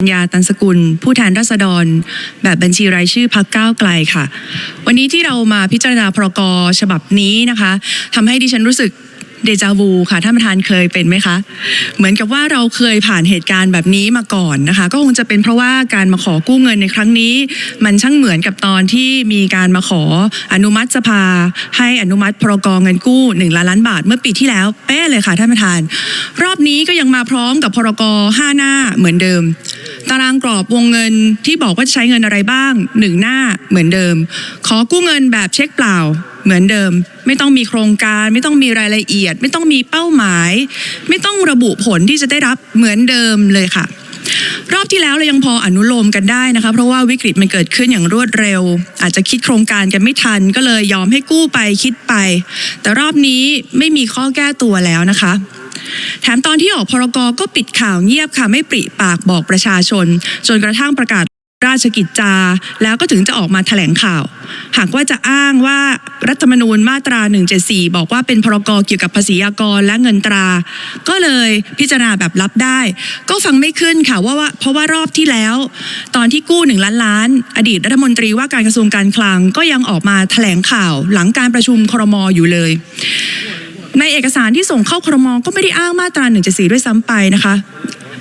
ปัญญาตันสกุล ผู้แทนราษฎร แบบบัญชีรายชื่อพักก้าวไกลค่ะ วันนี้ที่เรามาพิจารณาพรกฉบับนี้นะคะทำให้ดิฉันรู้สึก เดจาวูค่ะท่านประธานเคยเป็นไหมคะ เหมือนกับว่าเราเคยผ่านเหตุการณ์แบบนี้มาก่อนนะคะ ก็คงจะเป็นเพราะว่าการมาขอกู้เงินในครั้งนี้ มันช่างเหมือนกับตอนที่มีการมาขออนุมัติสภา ให้อนุมัติพรกเงินกู้1ล้านล้านบาท เมื่อปีที่แล้วเป๊ะเลยค่ะท่านประธาน รอบนี้ก็ยังมาพร้อมกับพรก5หน้าเหมือนเดิม ตารางกรอบวงเงินที่บอกว่าใช้เงินอะไรบ้างหนึ่งหน้าเหมือนเดิม ขอกู้เงินแบบเช็คเปล่า เหมือนเดิม ไม่ต้องมีโครงการ ไม่ต้องมีรายละเอียด ไม่ต้องมีเป้าหมาย ไม่ต้องระบุผลที่จะได้รับเหมือนเดิมเลยค่ะ รอบที่แล้วเรายังพออนุโลมกันได้นะคะ เพราะว่าวิกฤตมันเกิดขึ้นอย่างรวดเร็ว อาจจะคิดโครงการกันไม่ทัน ก็เลยยอมให้กู้ไปคิดไป แต่รอบนี้ไม่มีข้อแก้ตัวแล้วนะคะแถมตอนที่ออกพรกก็ปิดข่าวเงียบค่ะ ไม่ปริปากบอกประชาชน จนกระทั่งประกาศ ราชกิจจาแล้วก็ถึงจะออกมาแถลงข่าว หากว่าจะอ้างว่ารัฐธรรมนูญมาตรา 174 บอกว่าเป็นพรกเกี่ยวกับภาษีอากรและเงินตรา ก็เลยพิจารณาแบบรับได้ ก็ฟังไม่ขึ้นค่ะว่าว่าเพราะว่ารอบที่แล้ว ตอนที่กู้หนึ่งล้านล้าน อดีตรัฐมนตรีว่าการกระทรวงการคลังก็ยังออกมาแถลงข่าวหลังการประชุมครมอยู่เลยในเอกสารที่ส่งเข้าครมก็ไม่ได้อ้างมาตรา174 ด้วยซ้ำไปนะคะ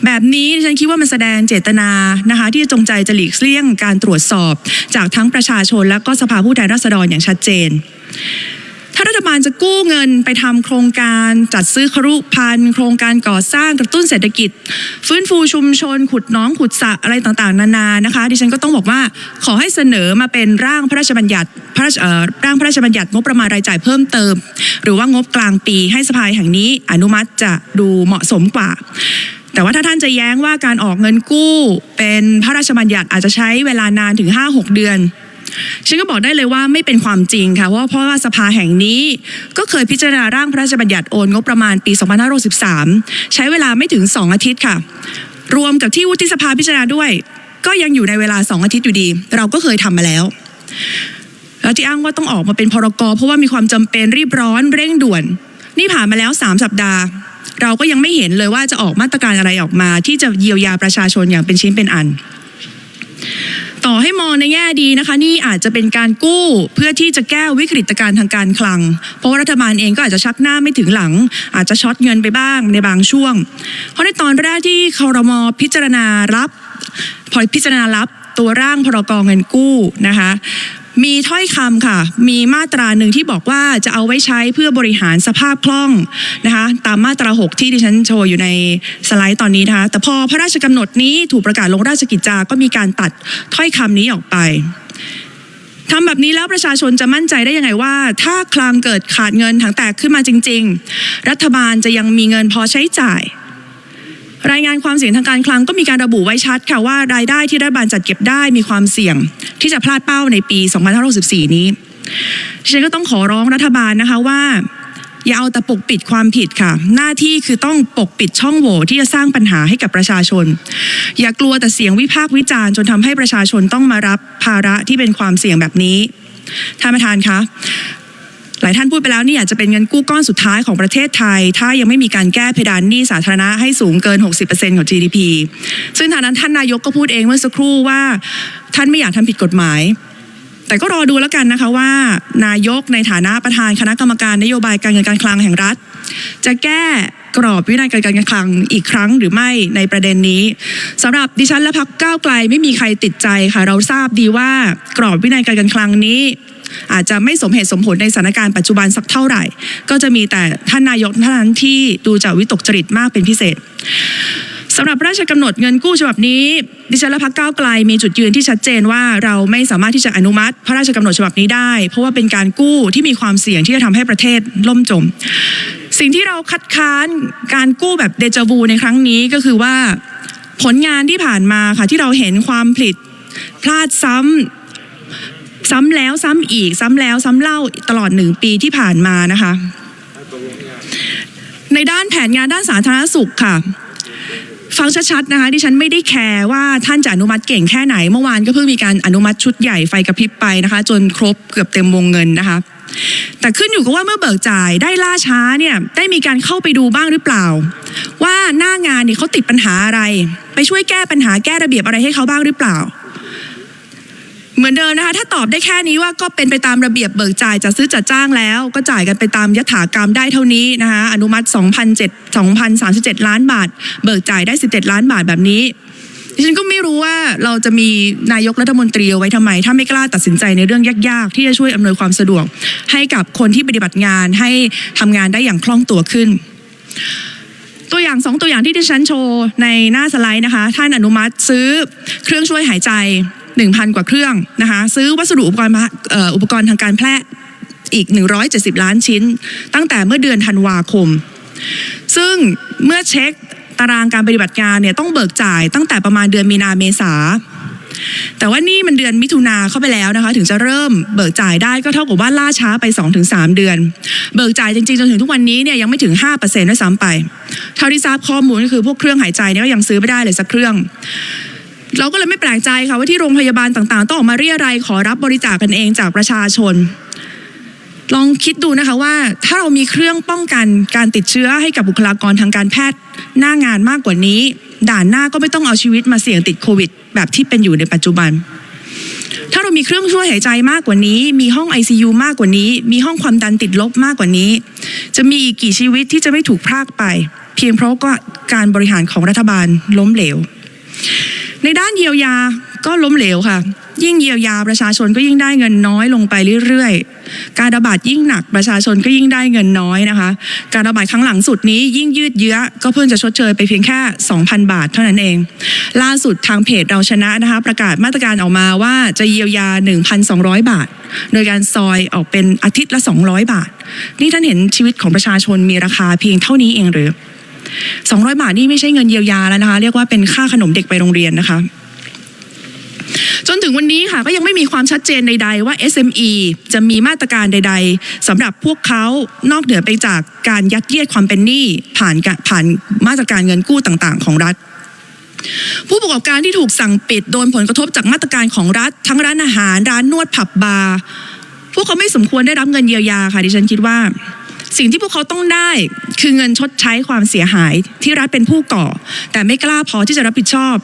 แบบนี้ดิฉันคิดว่ามันแสดงเจตนานะคะ ที่จะจงใจจะหลีกเลี่ยงการตรวจสอบ จากทั้งประชาชนและก็สภาผู้แทนราษฎรอย่างชัดเจน ถ้ารัฐบาลจะกู้เงินไปทำโครงการจัดซื้อครุพันธ์โครงการก่อสร้างกระตุ้นเศรษฐกิจ ฟื้นฟูชุมชน ขุดน้องขุดสระอะไรต่างๆ นานานะคะ ดิฉันก็ต้องบอกว่าขอให้เสนอมาเป็นร่างพระราชบัญญัติพระเอ่อร่างพระราชบัญญัติงบประมาณรายจ่ายเพิ่มเติม หรือว่างบกลางปีให้สภาแห่งนี้อนุมัติจะดูเหมาะสมกว่า แต่ว่าถ้าท่านจะแย้งว่าการออกเงินกู้เป็นพระราชบัญญัติอาจจะใช้เวลานานถึง 5-6 เดือนฉันก็บอกได้เลยว่าไม่เป็นความจริงค่ะเพราะว่าเพราะว่าสภาแห่งนี้ก็เคยพิจารณาร่างพระราชบัญญัติโอนงบประมาณปี 2563 ใช้เวลาไม่ถึง 2 อาทิตย์ค่ะ รวมกับที่วุฒิสภาพิจารณาด้วย ก็ยังอยู่ในเวลา 2 อาทิตย์อยู่ดี เราก็เคยทำมาแล้ว แล้วที่อ้างว่าต้องออกมาเป็นพรกเพราะว่ามีความจำเป็นรีบร้อนเร่งด่วน นี่ผ่านมาแล้ว 3 สัปดาห์ เราก็ยังไม่เห็นเลยว่าจะออกมาตรการอะไรออกมา ที่จะเยียวยาประชาชนอย่างเป็นชิ้นเป็นอัน ต่อให้มองในแง่ดีนะคะ นี่อาจจะเป็นการกู้เพื่อที่จะแก้วิกฤตการณ์ทางการคลัง เพราะว่ารัฐบาลเองก็อาจจะชักหน้าไม่ถึงหลัง อาจจะช็อตเงินไปบ้างในบางช่วง เพราะในตอนแรกที่คอรมอพิจารณารับพอพิจารณารับตัวร่างพรกเงินกู้นะคะ มีถ้อยคำค่ะ มีมาตราหนึ่งที่บอกว่าจะเอาไว้ใช้เพื่อบริหารสภาพคล่องนะคะ ตามมาตรา 6 ที่ดิฉันโชว์อยู่ในสไลด์ตอนนี้นะคะ แต่พอพระราชกำหนดนี้ถูกประกาศลงราชกิจจาก็มีการตัดถ้อยคำนี้ออกไปทำแบบนี้แล้วประชาชนจะมั่นใจได้ยังไงว่า ถ้าคลังเกิดขาดเงินถังแตกขึ้นมาจริง ๆ รัฐบาลจะยังมีเงินพอใช้จ่าย รายงานความเสี่ยงทางการคลังก็มีการระบุไว้ชัดค่ะว่ารายได้ที่รัฐบาลจัดเก็บได้มีความเสี่ยง ที่จะพลาดเป้าในปี2564นี้ดิฉันก็ต้องขอร้องรัฐบาลนะคะว่า อย่าเอาแต่ปกปิดความผิดค่ะ หน้าที่คือต้องปกปิดช่องโหว่ที่จะสร้างปัญหาให้กับประชาชน อย่ากลัวแต่เสียงวิพากษ์วิจารณ์จนทำให้ประชาชนต้องมารับภาระที่เป็นความเสี่ยงแบบนี้ท่านประธานคะ หลายท่านพูดไปแล้วนี่อาจจะเป็นเงินกู้ก้อนสุดท้ายของประเทศไทย ถ้ายังไม่มีการแก้เพดานหนี้สาธารณะให้สูงเกิน 60%ของ GDP ซึ่งทางนั้นท่านนายกก็พูดเองเมื่อสักครู่ว่า ท่านไม่อยากทำผิดกฎหมาย แต่ก็รอดูแล้วกันนะคะว่า นายกในฐานะประธานคณะกรรมการนโยบายการเงินการคลังแห่งรัฐ จะแก้กรอบวินัยการเงินการคลังอีกครั้งหรือไม่ในประเด็นนี้สำหรับดิฉันและพักก้าวไกลไม่มีใครติดใจค่ะ เราทราบดีว่ากรอบวินัยการเงินการคลังนี้ อาจจะไม่สมเหตุสมผลในสถานการณ์ปัจจุบันสักเท่าไหร่ ก็จะมีแต่ท่านนายกเท่านั้นที่ดูจะวิตกจริตมากเป็นพิเศษสำหรับพระราชกำหนดเงินกู้ฉบับนี้ ดิฉันและพักก้าวไกลมีจุดยืนที่ชัดเจนว่าเราไม่สามารถที่จะอนุมัติ พระราชกำหนดฉบับนี้ได้ เพราะว่าเป็นการกู้ที่มีความเสี่ยงที่จะทำให้ประเทศล่มจม สิ่งที่เราคัดค้านการกู้แบบเดจาวูในครั้งนี้ก็คือว่าผลงานที่ผ่านมาค่ะที่เราเห็นความผิดพลาดซ้ำ ซ้ำแล้วซ้ำอีกซ้ำแล้วซ้ำเล่าตลอดหนึ่งปีที่ผ่านมานะคะ ในด้านแผนงานด้านสาธารณสุขค่ะฟังชัดๆนะคะดิฉันไม่ได้แคร์ว่าท่านจะอนุมัติเก่งแค่ไหน เมื่อวานก็เพิ่งมีการอนุมัติชุดใหญ่ไฟกระพริบไปนะคะ จนครบเกือบเต็มวงเงินนะคะ แต่ขึ้นอยู่กับว่าเมื่อเบิกจ่ายได้ล่าช้าเนี่ยได้มีการเข้าไปดูบ้างหรือเปล่า ว่าหน้างานเนี่ยเขาติดปัญหาอะไร ไปช่วยแก้ปัญหาแก้ระเบียบอะไรให้เขาบ้างหรือเปล่า เหมือนเดิมนะคะถ้าตอบได้แค่นี้ว่าก็เป็นไปตามระเบียบเบิกจ่ายจัดซื้อจัดจ้างแล้ว ก็จ่ายกันไปตามยถากรรมได้เท่านี้นะคะอนุมัติ 2,007 2,037 ล้านบาท เบิกจ่ายได้ 17 ล้านบาทแบบนี้ดิฉันก็ไม่รู้ว่าเราจะมีนายกรัฐมนตรีเอาไว้ทำไม ถ้าไม่กล้าตัดสินใจในเรื่องยากๆ ที่จะช่วยอำนวยความสะดวก ให้กับคนที่ปฏิบัติงานให้ทำงานได้อย่างคล่องตัวขึ้น ตัวอย่างสองตัวอย่างที่ดิฉันโชว์ในหน้าสไลด์นะคะ ท่านอนุมัติซื้อเครื่องช่วยหายใจ 1,000 กว่าเครื่องนะคะซื้อวัสดุอุปกรณ์มาอ่ออุปกรณ์ทางการแพทย์อีก 170 ล้านชิ้น ตั้งแต่เมื่อเดือนธันวาคม ซึ่งเมื่อเช็คตารางการปฏิบัติงานเนี่ยต้องเบิกจ่ายตั้งแต่ประมาณเดือนมีนาเมษาแต่ว่านี่มันเดือนมิถุนาเข้าไปแล้วนะคะ ถึงจะเริ่มเบิกจ่ายได้ก็เท่ากับว่าล่าช้าไป 2-3 เดือน เบิกจ่ายจริงๆ จนถึงทุกวันนี้เนี่ยยังไม่ถึง 5%ด้วยซ้ำไป เท่าที่ทราบข้อมูลก็คือพวกเครื่องหายใจเนี่ยก็ยังซื้อไม่ได้เลยสักเครื่อง เราก็เลยไม่แปลกใจค่ะว่าที่โรงพยาบาลต่างๆ ต้องออกมาเรียรายขอรับบริจาคกันเองจากประชาชน ลองคิดดูนะคะว่าถ้าเรามีเครื่องป้องกันการติดเชื้อให้กับบุคลากรทางการแพทย์หน้างานมากกว่านี้ ด่านหน้าก็ไม่ต้องเอาชีวิตมาเสี่ยงติดโควิด แบบที่เป็นอยู่ในปัจจุบัน ถ้าเรามีเครื่องช่วยหายใจมากกว่านี้ มีห้อง ICU มากกว่านี้ มีห้องความดันติดลบมากกว่านี้ จะมีอีกกี่ชีวิตที่จะไม่ถูกพรากไป เพียงเพราะก็การบริหารของรัฐบาลล้มเหลว ในด้านเยียวยาก็ล้มเหลวค่ะ ยิ่งเยียวยาประชาชนก็ยิ่งได้เงินน้อยลงไปเรื่อยๆ การระบาดยิ่งหนักประชาชนก็ยิ่งได้เงินน้อยนะคะ การระบาดครั้งหลังสุดนี้ยิ่งยืดเยื้อก็เพิ่งจะชดเชยไปเพียงแค่ 2,000 บาทเท่านั้นเอง ล่าสุดทางเพจเราชนะนะคะ ประกาศมาตรการออกมาว่าจะเยียวยา 1,200 บาท โดยการซอยออกเป็นอาทิตย์ละ 200 บาท นี่ท่านเห็นชีวิตของประชาชนมีราคาเพียงเท่านี้เองหรือ 200 บาทนี่ไม่ใช่เงินเยียวยาแล้วนะคะ เรียกว่าเป็นค่าขนมเด็กไปโรงเรียนนะคะ จนถึงวันนี้ค่ะก็ยังไม่มีความชัดเจนใด ๆ ว่า SME จะมีมาตรการใด ๆสำหรับพวกเขานอกเหนือไปจากการยัดเยียดความเป็นหนี้ผ่านผ่านมาตรการเงินกู้ต่างๆ ของรัฐผู้ประกอบการที่ถูกสั่งปิดโดนผลกระทบจากมาตรการของรัฐ ทั้งร้านอาหาร ร้านนวดผับบาร์พวกเขาไม่สมควรได้รับเงินเยียวยาค่ะดิฉันคิดว่า สิ่งที่พวกเขาต้องได้คือเงินชดใช้ความเสียหายที่รัฐเป็นผู้ก่อ แต่ไม่กล้าพอที่จะรับผิดชอบ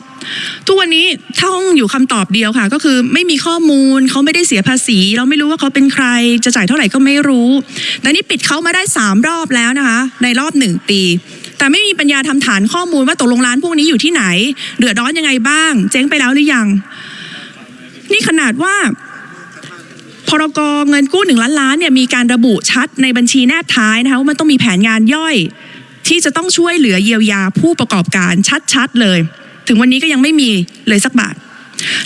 ทุกวันนี้ถ้าห้องอยู่คำตอบเดียวค่ะ ก็คือไม่มีข้อมูลเขาไม่ได้เสียภาษี เราไม่รู้ว่าเขาเป็นใคร จะจ่ายเท่าไหร่ก็ไม่รู้ แต่นี่ปิดเขามาได้สามรอบแล้วนะคะ ในรอบหนึ่งปี แต่ไม่มีปัญญาทำฐานข้อมูลว่าตกลงร้านพวกนี้อยู่ที่ไหนเดือดร้อนยังไงบ้าง เจ๊งไปแล้วหรือยัง นี่ขนาดว่า พรกเงินกู้หนึ่งล้านล้านเนี่ยมีการระบุชัดในบัญชีแนบท้ายนะคะว่ามันต้องมีแผนงานย่อย ที่จะต้องช่วยเหลือเยียวยาผู้ประกอบการชัดๆเลย ถึงวันนี้ก็ยังไม่มีเลยสักบาท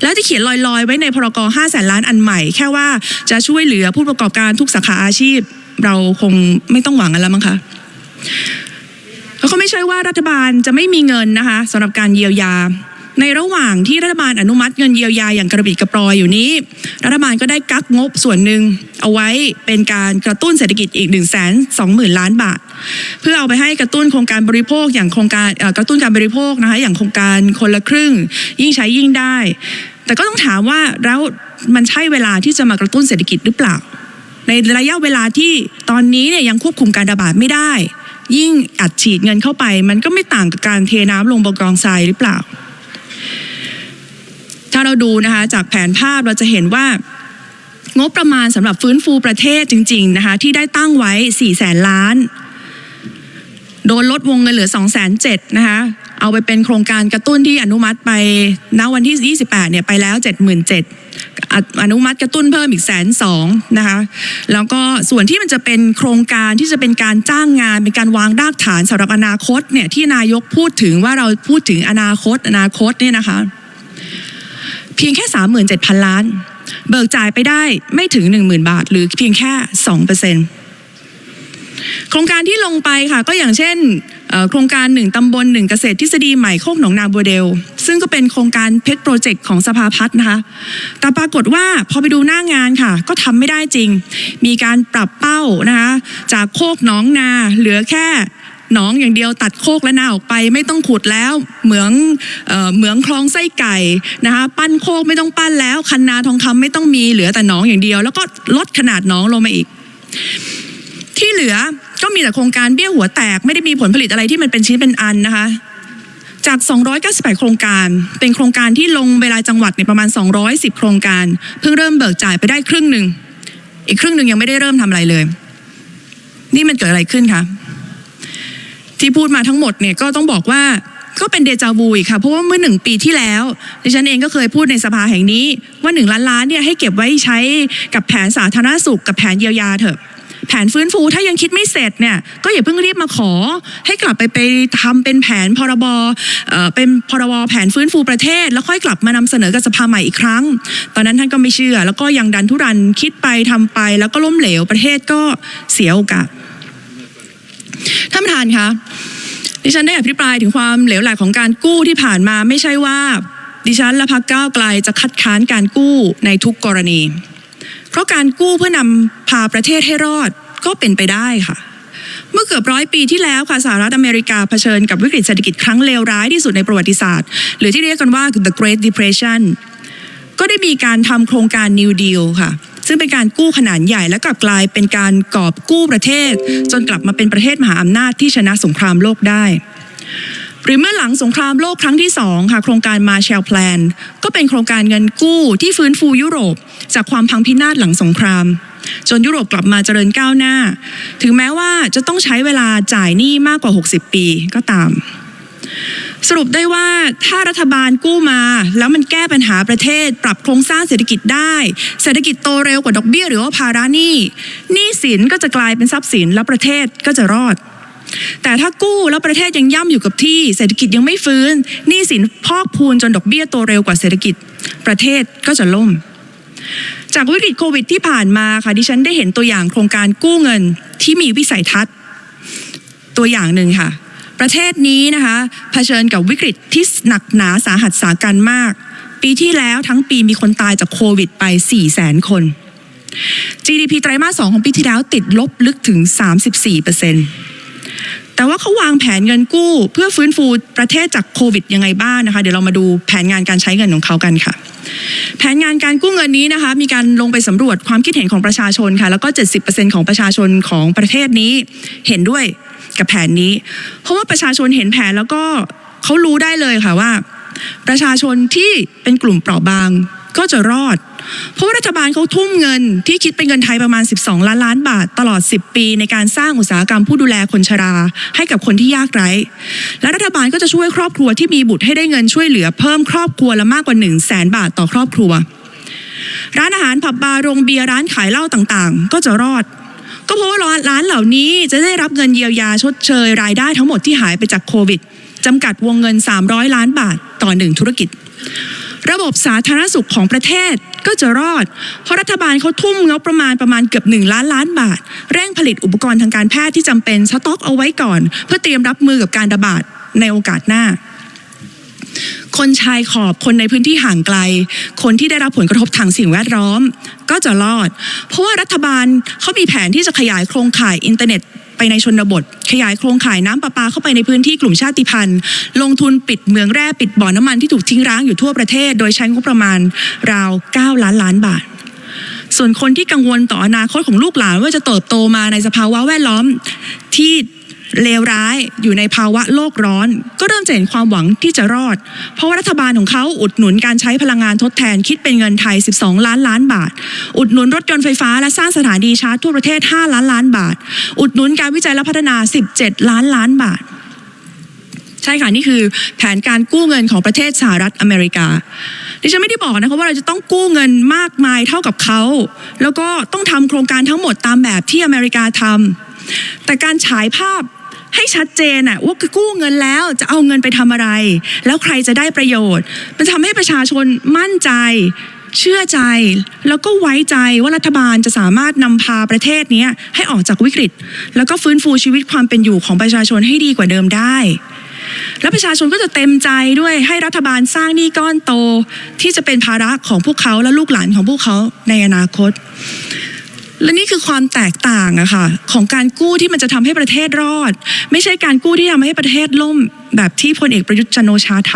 แล้วที่เขียนลอยๆ ไว้ในพรก5แสนล้านอันใหม่ แค่ว่าจะช่วยเหลือผู้ประกอบการทุกสาขาอาชีพ เราคงไม่ต้องหวังกันแล้วมั้งคะแล้วก็ไม่ใช่ว่ารัฐบาลจะไม่มีเงินนะคะสำหรับการเยียวยา ในระหว่างที่รัฐบาลอนุมัติเงินเยียวยาอย่างกระบิดกระปรอยอยู่นี้ รัฐบาลก็ได้กักงบส่วนหนึ่งเอาไว้เป็นการกระตุ้นเศรษฐกิจอีก1นึ่งแสนสองหมื่นล้านบาท เพื่อเอาไปให้กระตุ้นโครงการบริโภคอย่างโครงการกระตุ้นการบริโภคนะคะอย่างโครงการคนละครึ่ง ยิ่งใช้ยิ่งได้ แต่ก็ต้องถามว่าแล้วมันใช่เวลาที่จะมากระตุ้นเศรษฐกิจหรือเปล่า ในระยะเวลาที่ตอนนี้เนี่ยยังควบคุมการระบาดไม่ได้ ยิ่งอัดฉีดเงินเข้าไป มันก็ไม่ต่างกับการเทน้ำลงบนกองทรายหรือเปล่า ถ้าเราดูนะคะจากแผนภาพเราจะเห็นว่างบประมาณสำหรับฟื้นฟูประเทศจริงๆนะคะที่ได้ตั้งไว้ 4 แสนล้าน โดนลดวงเงินเหลือ 2 7 0 0 0นะคะเอาไปเป็นโครงการกระตุ้นที่อนุมัติไปณวันที่ 28 เนี่ยไปแล้ว 77,000อนุมัติกระตุ้นเพิ่มอีกแสนสองนะคะแล้วก็ส่วนที่มันจะเป็นโครงการที่จะเป็นการจ้างงาน เป็นการวางรากฐานสำหรับอนาคตเนี่ยที่นายกพูดถึงว่าเราพูดถึงอนาคตอนาคตเนี่ยนะคะ เพียงแค่ 37,000 ล้าน เบิกจ่ายไปได้ไม่ถึง 10,000 บาท หรือเพียงแค่ 2%โครงการที่ลงไปค่ะก็อย่างเช่นโครงการหนึ่งตำบลหนึ่งเกษตรทฤษฎีใหม่โคกหนองนาบัวเดล ซึ่งก็เป็นโครงการเพชรโปรเจกต์ของสภาพัฒน์นะคะ แต่ปรากฏว่าพอไปดูหน้างานค่ะ ก็ทำไม่ได้จริง มีการปรับเป้านะคะ จากโคกหนองนาเหลือแค่ หนองอย่างเดียวตัดโคกและนาออกไปไม่ต้องขุดแล้วเหมืองเอ่อเหมืองคลองไส้ไก่นะคะปั้นโคกไม่ต้องปั้นแล้วคันนาทองคำไม่ต้องมีเหลือแต่หนองอย่างเดียว แล้วก็ลดขนาดหนองลงมาอีก ที่เหลือก็มีแต่โครงการเบี้ยหัวแตก ไม่ได้มีผลผลิตอะไรที่มันเป็นชิ้นเป็นอันนะคะจาก 298 โครงการ เป็นโครงการที่ลงเวลาจังหวัดเนี่ยประมาณ 210 โครงการ เพิ่งเริ่มเบิกจ่ายไปได้ครึ่งหนึ่ง อีกครึ่งหนึ่งยังไม่ได้เริ่มทำอะไรเลย นี่มันเกิดอะไรขึ้นคะ ที่พูดมาทั้งหมดเนี่ยก็ต้องบอกว่าก็เป็นเดจาวูอีกค่ะ เพราะว่าเมื่อหนึ่งปีที่แล้วดิฉันเองก็เคยพูดในสภาแห่งนี้ว่าหนึ่งล้านล้านเนี่ยให้เก็บไว้ใช้กับแผนสาธารณสุขกับแผนเยียวยาเถอะ แผนฟื้นฟูถ้ายังคิดไม่เสร็จเนี่ยก็อย่าเพิ่งรีบมาขอ ให้กลับไปไปทำเป็นแผนพรบเอ่อเป็นพรบแผนฟื้นฟูประเทศ แล้วค่อยกลับมานำเสนอกับสภาใหม่อีกครั้ง ตอนนั้นท่านก็ไม่เชื่อ แล้วก็ยังดันทุรันคิดไปทำไป แล้วก็ล้มเหลวประเทศก็เสียโอกาส ท่านประธานคะดิฉันได้อภิปรายถึงความเหลวไหลของการกู้ที่ผ่านมาไม่ใช่ว่า ดิฉันและพรรคก้าวไกลจะคัดค้านการกู้ในทุกกรณี เพราะการกู้เพื่อนำพาประเทศให้รอดก็เป็นไปได้ค่ะ เมื่อเกือบร้อยปีที่แล้วค่ะสหรัฐอเมริกาเผชิญกับวิกฤตเศรษฐกิจครั้งเลวร้ายที่สุดในประวัติศาสตร์ หรือที่เรียกกันว่า the Great Depression ก็ได้มีการทำโครงการ New Deal ค่ะ ซึ่งเป็นการกู้ขนาดใหญ่และกลับกลายเป็นการกอบกู้ประเทศ จนกลับมาเป็นประเทศมหาอำนาจที่ชนะสงครามโลกได้หรือเมื่อหลังสงครามโลกครั้งที่สองค่ะโครงการ Marshall Plan ก็เป็นโครงการเงินกู้ที่ฟื้นฟูยุโรป จากความพังพินาศหลังสงคราม จนยุโรปกลับมาเจริญก้าวหน้า ถึงแม้ว่าจะต้องใช้เวลาจ่ายหนี้มากกว่า 60 ปีก็ตาม สรุปได้ว่าถ้ารัฐบาลกู้มา แล้วมันแก้ปัญหาประเทศ ปรับโครงสร้างเศรษฐกิจได้ เศรษฐกิจโตเร็วกว่าดอกเบี้ยหรือว่าภาระหนี้หนี้สินก็จะกลายเป็นทรัพย์สินแล้วประเทศก็จะรอด แต่ถ้ากู้แล้วประเทศยังย่ำอยู่กับที่ เศรษฐกิจยังไม่ฟื้นหนี้สินพอกพูนจนดอกเบี้ยโตเร็วกว่าเศรษฐกิจ ประเทศก็จะล่ม จากวิกฤตโควิดที่ผ่านมาค่ะดิฉันได้เห็นตัวอย่างโครงการกู้เงินที่มีวิสัยทัศน์ ตัวอย่างหนึ่งค่ะ ประเทศนี้นะคะเผชิญกับวิกฤตที่หนักหนาสาหัสสากันมาก ปีที่แล้วทั้งปีมีคนตายจากโควิดไป 4 0 0แสนคน GDP ไตรมาส 2 ของปีที่แล้วติดลบลึกถึง 34เปอร์เซ็นต์ แต่ว่าเขาวางแผนเงินกู้ เพื่อฟื้นฟูประเทศจากโควิดยังไงบ้างนะคะเดี๋ยวเรามาดูแผนงานการใช้เงินของเขากันค่ะ แผนงานการกู้เงินนี้นะคะมีการลงไปสำรวจความคิดเห็นของประชาชนค่ะแล้วก็ 70%ของประชาชนของประเทศนี้เห็นด้วยกับแผนนี้ เพราะว่าประชาชนเห็นแผนแล้วก็เขารู้ได้เลยค่ะว่า ประชาชนที่เป็นกลุ่มเปราะบางก็จะรอด เพราะว่ารัฐบาลเขาทุ่มเงินที่คิดเป็นเงินไทยประมาณ 12 ล้านล้านบาท ตลอด 10 ปี ในการสร้างอุตสาหกรรมผู้ดูแลคนชรา ให้กับคนที่ยากไร้ และรัฐบาลก็จะช่วยครอบครัวที่มีบุตรให้ได้เงินช่วยเหลือเพิ่มครอบครัวละมากกว่า 1 0 0 0 0แสนบาทต่อครอบครัว ร้านอาหารผับบาร์โรงเบียร์ร้านขายเหล้าต่างๆ ก็จะรอด ก็เพราะว่าร้านเหล่านี้จะได้รับเงินเยียวยาชดเชยรายได้ทั้งหมดที่หายไปจากโควิดจำกัดวงเงิน 300 ล้านบาทต่อหนึ่งธุรกิจ ระบบสาธารณสุขของประเทศ ก็จะรอด เพราะรัฐบาลเขาทุ่มงบประมาณประมาณเกือบ 1 ล้านล้านบาท เร่งผลิตอุปกรณ์ทางการแพทย์ที่จำเป็นสต็อกเอาไว้ก่อน เพื่อเตรียมรับมือกับการระบาดในโอกาสหน้า คนชายขอบคนในพื้นที่ห่างไกล คนที่ได้รับผลกระทบทางสิ่งแวดล้อม ก็จะรอด เพราะว่ารัฐบาลเขามีแผนที่จะขยายโครงข่ายอินเทอร์เน็ต ไปในชนบท ขยายโครงข่ายน้ำประปาเข้าไปในพื้นที่กลุ่มชาติพันธุ์ ลงทุนปิดเมืองแร่ปิดบ่อน้ำมันที่ถูกทิ้งร้างอยู่ทั่วประเทศ โดยใช้งบประมาณราว 9 ล้านล้านบาทส่วนคนที่กังวลต่ออนาคตของลูกหลานว่าจะเติบโตมาในสภาวะแวดล้อมที่ เลวร้ายอยู่ในภาวะโลกร้อน ก็เริ่มจะเห็นความหวังที่จะรอด เพราะว่ารัฐบาลของเขาอุดหนุนการใช้พลังงานทดแทนคิดเป็นเงินไทย 12 ล้านล้านบาท อุดหนุนรถยนต์ไฟฟ้าและสร้างสถานีชาร์จทั่วประเทศ 5 ล้านล้านบาท อุดหนุนการวิจัยและพัฒนา 17 ล้านล้านบาท ใช่ค่ะนี่คือแผนการกู้เงินของประเทศสหรัฐอเมริกาดิฉันไม่ได้บอกนะคะว่าเราจะต้องกู้เงินมากมายเท่ากับเขา แล้วก็ต้องทำโครงการทั้งหมดตามแบบที่อเมริกาทำแต่การฉายภาพ ให้ชัดเจนอะว่ากู้เงินแล้วจะเอาเงินไปทำอะไร แล้วใครจะได้ประโยชน์ มันทำให้ประชาชนมั่นใจ เชื่อใจ แล้วก็ไว้ใจว่ารัฐบาลจะสามารถนำพาประเทศนี้ให้ออกจากวิกฤต แล้วก็ฟื้นฟูชีวิตความเป็นอยู่ของประชาชนให้ดีกว่าเดิมได้และประชาชนก็จะเต็มใจด้วยให้รัฐบาลสร้างหนี้ก้อนโต ที่จะเป็นภาระของพวกเขาและลูกหลานของพวกเขาในอนาคต และนี่คือความแตกต่างอะค่ะของการกู้ที่มันจะทำให้ประเทศรอด ไม่ใช่การกู้ที่ทำให้ประเทศล่ม แบบที่พลเอกประยุทธ์จันโอชาท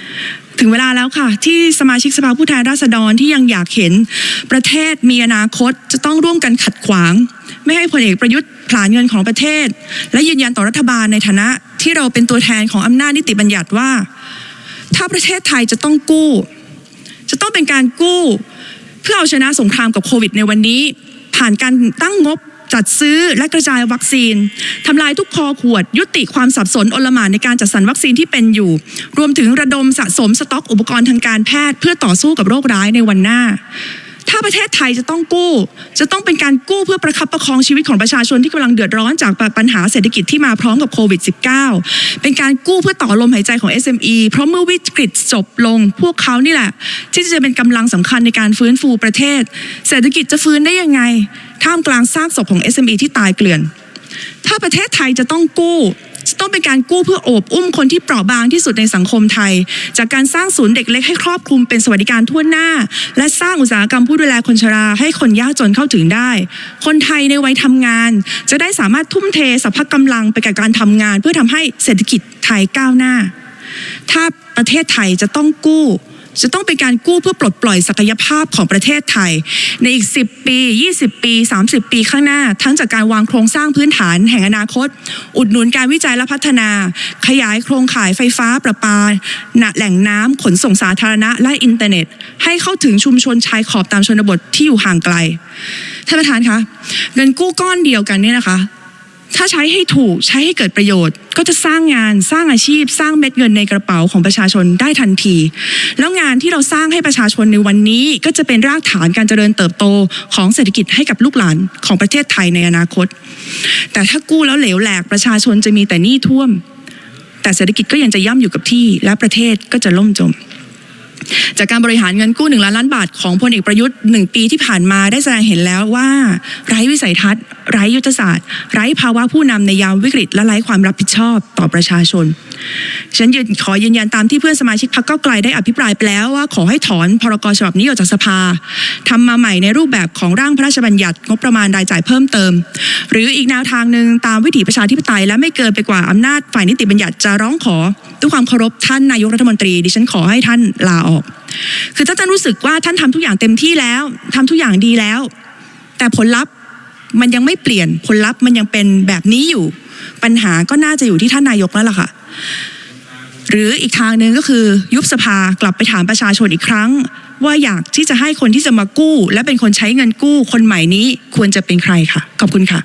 ำถึงเวลาแล้วค่ะ ที่สมาชิกสภาผู้แทนราษฎรที่ยังอยากเห็นประเทศมีอนาคตจะต้องร่วมกันขัดขวาง ไม่ให้พลเอกประยุทธ์ผลาญเงินของประเทศ และยืนยันต่อรัฐบาลในฐานะที่เราเป็นตัวแทนของอำนาจนิติบัญญัติว่า ถ้าประเทศไทยจะต้องกู้ จะต้องเป็นการกู้ เพื่อเอาชนะสงครามกับโควิดในวันนี้ ผ่านการตั้งงบจัดซื้อและกระจายวัคซีนทำลายทุกคอขวด ยุติความสับสนอลหม่านในการจัดสรรวัคซีนที่เป็นอยู่ รวมถึงระดมสะสมสต็อกอุปกรณ์ทางการแพทย์ เพื่อต่อสู้กับโรคร้ายในวันหน้า ถ้าประเทศไทยจะต้องกู้ จะต้องเป็นการกู้เพื่อประคับประคองชีวิตของประชาชนที่กำลังเดือดร้อนจากปัญหาเศรษฐกิจที่มาพร้อมกับโควิด -19 เป็นการกู้เพื่อต่อลมหายใจของ SME เพราะเมื่อวิกฤตจบลง พวกเขานี่แหละ ที่จะเป็นกำลังสำคัญในการฟื้นฟูประเทศ เศรษฐกิจจะฟื้นได้ยังไง ท่ามกลางซากศพของ SME ที่ตายเกลื่อน ถ้าประเทศไทยจะต้องกู้ จะต้องเป็นการกู้เพื่อโอบอุ้มคนที่เปราะบางที่สุดในสังคมไทย จากการสร้างศูนย์เด็กเล็กให้ครอบคลุมเป็นสวัสดิการทั่วหน้า และสร้างอุตสาหกรรมผู้ดูแลคนชราให้คนยากจนเข้าถึงได้ คนไทยในวัยทำงาน จะได้สามารถทุ่มเทสรรพกำลังไปกับการทำงาน เพื่อทำให้เศรษฐกิจไทยก้าวหน้า ถ้าประเทศไทยจะต้องกู้ จะต้องเป็นการกู้เพื่อปลดปล่อยศักยภาพของประเทศไทย ในอีก 10 ปี 20 ปี 30 ปีข้างหน้า ทั้งจากการวางโครงสร้างพื้นฐานแห่งอนาคต อุดหนุนการวิจัยและพัฒนา ขยายโครงข่ายไฟฟ้าประปาณแหล่งน้ำขนส่งสาธารณะและอินเทอร์เน็ต ให้เข้าถึงชุมชนชายขอบตามชนบทที่อยู่ห่างไกลท่านประธานคะเงินกู้ก้อนเดียวกันเนี่ยนะคะ ถ้าใช้ให้ถูกใช้ให้เกิดประโยชน์ ก็จะสร้างงานสร้างอาชีพ สร้างเม็ดเงินในกระเป๋าของประชาชนได้ทันที แล้วงานที่เราสร้างให้ประชาชนในวันนี้ ก็จะเป็นรากฐานการเจริญเติบโตของเศรษฐกิจให้กับลูกหลานของประเทศไทยในอนาคต แต่ถ้ากู้แล้วเหลวแหลกประชาชนจะมีแต่หนี้ท่วม แต่เศรษฐกิจก็ยังจะย่ำอยู่กับที่ และประเทศก็จะล่มจมจากการบริหารเงินกู้หนึ่งล้านล้านบาทของพลเอกประยุทธ์หนึ่งปีที่ผ่านมาได้แสดงเห็นแล้วว่า ไร้วิสัยทัศน์ ไร้ยุทธศาสตร์ ไร้ภาวะผู้นำในยามวิกฤต และไร้ความรับผิดชอบต่อประชาชน ฉันยืนขอยืนยันตามที่เพื่อนสมาชิกพรรคเก้าไกลได้อภิปรายไปแล้วว่าขอให้ถอนพรกฉบับนี้ออกจากสภาทำมาใหม่ในรูปแบบของร่างพระราชบัญญัติงบประมาณรายจ่ายเพิ่มเติม หรืออีกแนวทางหนึ่งตามวิถีประชาธิปไตย และไม่เกินไปกว่าอำนาจฝ่ายนิติบัญญัติจะร้องขอด้วยความเคารพท่านนายกรัฐมนตรี ดิฉันขอให้ท่านลาออก คือถ้าท่านรู้สึกว่าท่านทำทุกอย่างเต็มที่แล้วทำทุกอย่างดีแล้ว แต่ผลลัพธ์ มันยังไม่เปลี่ยนผลลัพธ์มันยังเป็นแบบนี้อยู่ ปัญหาก็น่าจะอยู่ที่ท่านนายกแล้วล่ะค่ะ หรืออีกทางหนึ่งก็คือ ยุบสภากลับไปถามประชาชนอีกครั้ง ว่าอยากที่จะให้คนที่จะมากู้ และเป็นคนใช้เงินกู้คนใหม่นี้ควรจะเป็นใครค่ะ ขอบคุณค่ะ